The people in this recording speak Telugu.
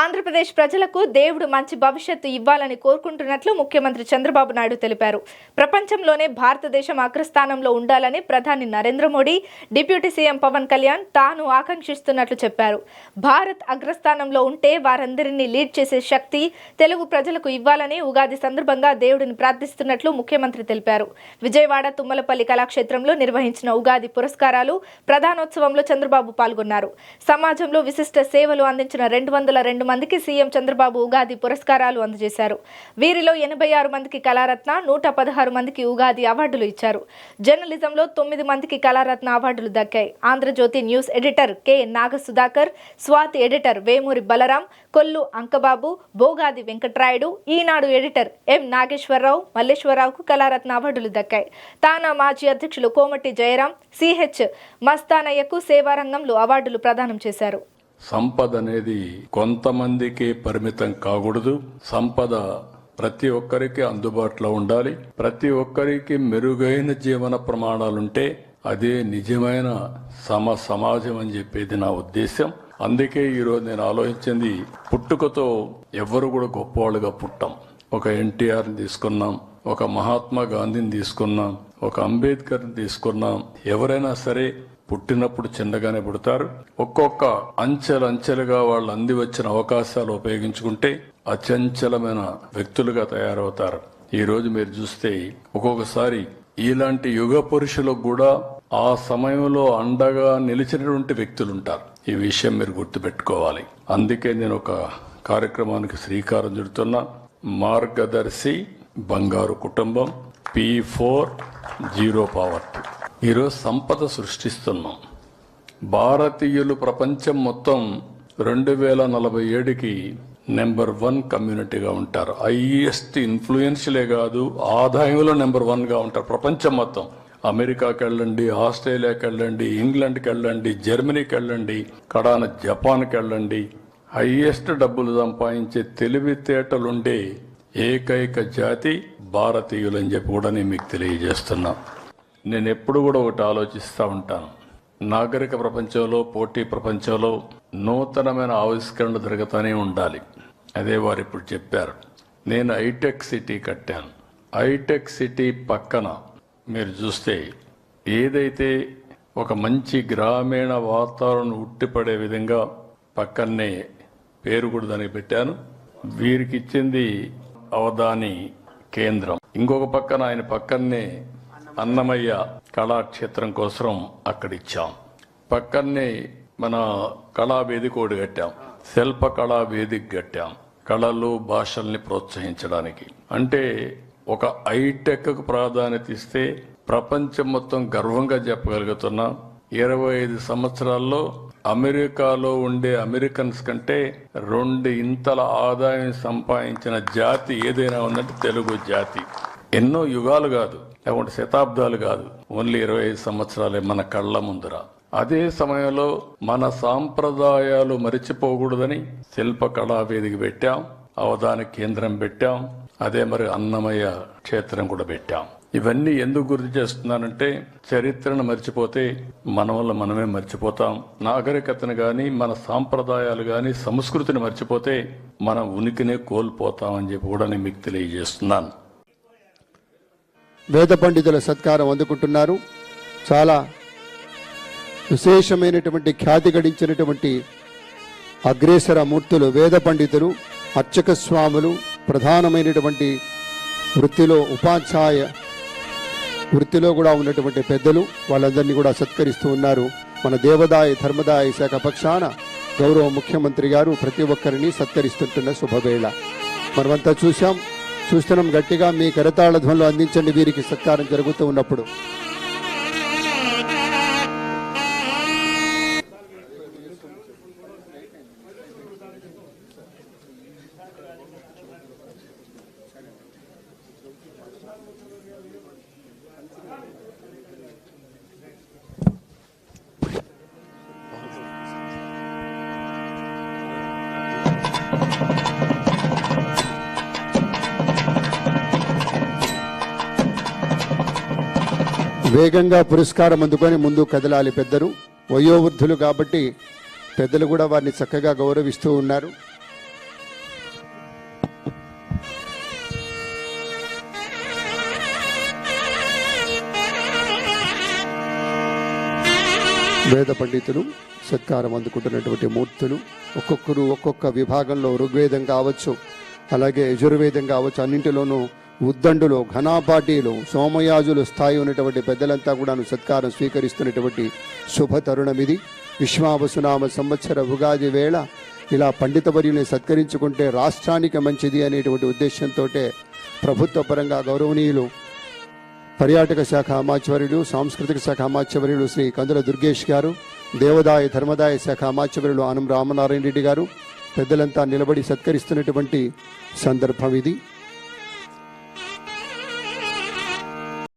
ఆంధ్రప్రదేశ్ ప్రజలకు దేవుడు మంచి భవిష్యత్తు ఇవ్వాలని కోరుకుంటున్నట్లు ముఖ్యమంత్రి చంద్రబాబు నాయుడు తెలిపారు. ప్రపంచంలోనే భారతదేశం అగ్రస్థానంలో ఉండాలని ప్రధాని నరేంద్ర మోడీ డిప్యూటీ సీఎం పవన్ కళ్యాణ్ తాను ఆకాంక్షిస్తున్నట్లు చెప్పారు. భారత్ అగ్రస్థానంలో ఉంటే వారందరినీ లీడ్ చేసే శక్తి తెలుగు ప్రజలకు ఇవ్వాలని ఉగాది సందర్భంగా దేవుడిని ప్రార్థిస్తున్నట్లు ముఖ్యమంత్రి తెలిపారు. విజయవాడ తుమ్మలపల్లి కళాక్షేత్రంలో నిర్వహించిన ఉగాది పురస్కారాలు ప్రధానోత్సవంలో చంద్రబాబు పాల్గొన్నారు. సమాజంలో విశిష్ట సేవలు అందించిన రెండు వందల రెండు మందికి సీఎం చంద్రబాబు ఉగాది పురస్కారాలు అందజేశారు. వీరిలో ఎనభై ఆరు మందికి కళారత్న నూట పదహారు మందికి ఉగాది అవార్డులు ఇచ్చారు. జర్నలిజంలో తొమ్మిది మందికి కళారత్న అవార్డులు దక్కాయి. Andhrajyothi news editor K. Naga Sudhakar Swathi editor Vemuri Balaram Kollu Ankababu Bogadi Venkatrayudu Eenadu editor M Nageswararao మల్లేశ్వరరావుకు Kalaratna అవార్డులు దక్కాయి. తానా మాజీ అధ్యక్షులు కోమటి జయరాం సిహెచ్ మస్తానయ్యకు సేవారంగంలో అవార్డులు ప్రదానం చేశారు. సంపద అనేది కొంతమందికి పరిమితం కాకూడదు. సంపద ప్రతి ఒక్కరికి అందుబాటులో ఉండాలి. ప్రతి ఒక్కరికి మెరుగైన జీవన ప్రమాణాలుంటే అదే నిజమైన సమ సమాజం అని చెప్పేది నా ఉద్దేశం అందుకే ఈరోజు నేను ఆలోచించింది పుట్టుకతో ఎవ్వరు కూడా గొప్పవాళ్ళుగా పుట్టాం. ఒక ఎన్టీఆర్ని తీసుకున్నాం ఒక మహాత్మా గాంధీని తీసుకున్నాం ఒక అంబేద్కర్ని తీసుకున్నాం. ఎవరైనా సరే పుట్టినప్పుడు చిన్నగానే పుడతారు. ఒక్కొక్క అంచెలంచెలుగా వాళ్ళు అంది వచ్చిన అవకాశాలు ఉపయోగించుకుంటే అచంచలమైన వ్యక్తులుగా తయారవుతారు. ఈ రోజు మీరు చూస్తే ఒక్కొక్కసారి ఇలాంటి యుగ పురుషులకు కూడా ఆ సమయంలో అండగా నిలిచినటువంటి వ్యక్తులు ఉంటారు ఈ విషయం మీరు గుర్తుపెట్టుకోవాలి. అందుకే నేను ఒక కార్యక్రమానికి శ్రీకారం చుడుతున్నా. మార్గదర్శి బంగారు కుటుంబం పి ఫోర్ జీరో పావర్టీ ఈరోజు సంపద సృష్టిస్తున్నాం. భారతీయులు ప్రపంచం మొత్తం రెండు వేల నలభై ఏడుకి నెంబర్ వన్ కమ్యూనిటీగా ఉంటారు. హైయెస్ట్ ఇన్ఫ్లుయెన్షియలే కాదు ఆదాయంలో నెంబర్ వన్గా ఉంటారు ప్రపంచం మొత్తం. అమెరికాకి వెళ్ళండి ఆస్ట్రేలియాకి వెళ్ళండి ఇంగ్లాండ్కి వెళ్ళండి జర్మనీకి వెళ్ళండి కడాన జపాన్కి వెళ్ళండి. హైయెస్ట్ డబ్బులు సంపాదించే తెలివితేటలుండే ఏకైక జాతి భారతీయులని చెప్పి కూడా నేను మీకు తెలియజేస్తున్నాను నేను ఎప్పుడు కూడా ఒకటి ఆలోచిస్తూ ఉంటాను. నాగరిక ప్రపంచంలో పోటీ ప్రపంచంలో నూతనమైన ఆవిష్కరణలు జరుగుతూనే ఉండాలి. అదే వారు ఇప్పుడు చెప్పారు. నేను హైటెక్ సిటీ కట్టాను. హైటెక్ సిటీ పక్కన మీరు చూస్తే ఏదైతే ఒక మంచి గ్రామీణ వాతావరణం ఉట్టిపడే విధంగా పక్కనే పేరు కూడా దానికి పెట్టాను. వీరికి ఇచ్చింది అవధాని కేంద్రం. ఇంకొక పక్కన ఆయన పక్కనే అన్నమయ్య కళాక్షేత్రం కోసం అక్కడ ఇచ్చాం పక్కనే మన కళా వేదిక కట్టాం. శిల్ప కళా వేదిక కట్టాం. కళలు భాషల్ని ప్రోత్సహించడానికి. అంటే ఒక హైటెక్ ప్రాధాన్యత ఇస్తే ప్రపంచం మొత్తం గర్వంగా చెప్పగలుగుతున్నాం. ఇరవై ఐదు సంవత్సరాల్లో అమెరికాలో ఉండే అమెరికన్స్ కంటే రెండు ఇంతల ఆదాయం సంపాదించిన జాతి ఏదైనా ఉందంటే తెలుగు జాతి. ఎన్నో యుగాలు కాదు లేకుంటే శతాబ్దాలు కాదు. ఓన్లీ ఇరవై ఐదు సంవత్సరాలే మన కళ్ళ ముందర. అదే సమయంలో మన సాంప్రదాయాలు మరిచిపోకూడదని శిల్ప కళా వేదిక పెట్టాం అవధాన కేంద్రం పెట్టాం అదే మరి అన్నమయ్య క్షేత్రం కూడా పెట్టాం. ఇవన్నీ ఎందుకు గుర్తు చేస్తున్నానంటే చరిత్రను మర్చిపోతే మన వల్ల మనమే మర్చిపోతాం. నాగరికతను గాని మన సాంప్రదాయాలు గాని సంస్కృతిని మర్చిపోతే మన ఉనికినే కోల్పోతామని చెప్పి కూడా నేను మీకు తెలియజేస్తున్నాను. వేద పండితుల సత్కారం అందుకుంటున్నారు. చాలా విశేషమైనటువంటి ఖ్యాతి గడించినటువంటి అగ్రేసర మూర్తులు వేద పండితులు అర్చక స్వాములు ప్రధానమైనటువంటి వృత్తిలో ఉపాధ్యాయ వృత్తిలో కూడా ఉన్నటువంటి పెద్దలు వాళ్ళందరినీ కూడా సత్కరిస్తూ ఉన్నారు. మన దేవదాయ ధర్మదాయ శాఖ పక్షాన గౌరవ ముఖ్యమంత్రి గారు ప్రతి ఒక్కరిని సత్కరిస్తుంటున్న శుభవేళ. మనమంతా చూశాం. చూస్తున్నాం గట్టిగా మీ కరతాళ ధ్వనులు అందించండి. వీరికి సత్కారం జరుగుతూ ఉన్నప్పుడు. వేగంగా పురస్కారం అందుకొని ముందు కదలాలి పెద్దలు. వయోవృద్ధులు కాబట్టి పెద్దలు కూడా వారిని చక్కగా గౌరవిస్తూ ఉన్నారు. వేద పండితులు సత్కారం అందుకుంటున్నటువంటి మూర్తులు ఒక్కొక్కరు ఒక్కొక్క విభాగంలో ఋగ్వేదం కావచ్చు అలాగే యజుర్వేదం కావచ్చు అన్నింటిలోనూ ఉద్దండులు ఘనాపాటీలు సోమయాజులు స్థాయి ఉన్నటువంటి పెద్దలంతా కూడాను సత్కారం స్వీకరిస్తున్నటువంటి శుభ తరుణం ఇది విశ్వావసునామ సంవత్సర ఉగాది వేళ ఇలా పండితవర్యుని సత్కరించుకుంటే రాష్ట్రానికి మంచిది అనేటువంటి ఉద్దేశంతో ప్రభుత్వ పరంగా గౌరవనీయులు పర్యాటక శాఖ అమాత్యవర్యులు సాంస్కృతిక శాఖ అమాత్యవర్యులు శ్రీ కందుల దుర్గేష్ గారు దేవదాయ ధర్మదాయ శాఖ అమాత్యవర్యులు ఆనం రామనారాయణ రెడ్డి గారు పెద్దలంతా నిలబడి సత్కరిస్తున్నటువంటి సందర్భం ఇది.